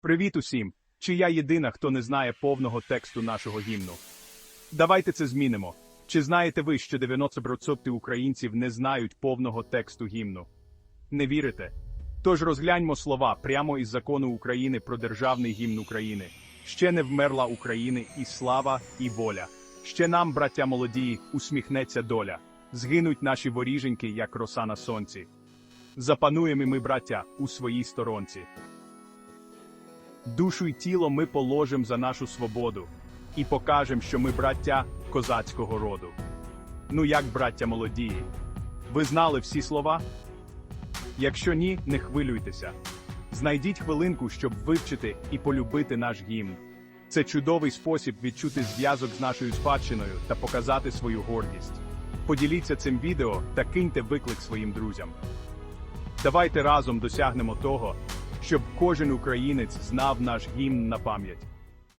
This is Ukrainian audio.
Привіт усім! Чи я єдина, хто не знає повного тексту нашого гімну? Давайте це змінимо. Чи знаєте ви, що 90% українців не знають повного тексту гімну? Не вірите? Тож розгляньмо слова прямо із закону України про державний гімн України. Ще не вмерла України і слава, і воля. Ще нам, браття молоді, усміхнеться доля. Згинуть наші воріженьки, як роса на сонці. Запануємо ми, браття, у своїй сторонці. Душу й тіло ми положим за нашу свободу і покажем, що ми браття козацького роду. Ну як, браття молодії? Ви знали всі слова? Якщо ні, не хвилюйтеся. Знайдіть хвилинку, щоб вивчити і полюбити наш гімн. Це чудовий спосіб відчути зв'язок з нашою спадщиною та показати свою гордість. Поділіться цим відео та киньте виклик своїм друзям. Давайте разом досягнемо того, щоб кожен українець знав наш гімн на пам'ять.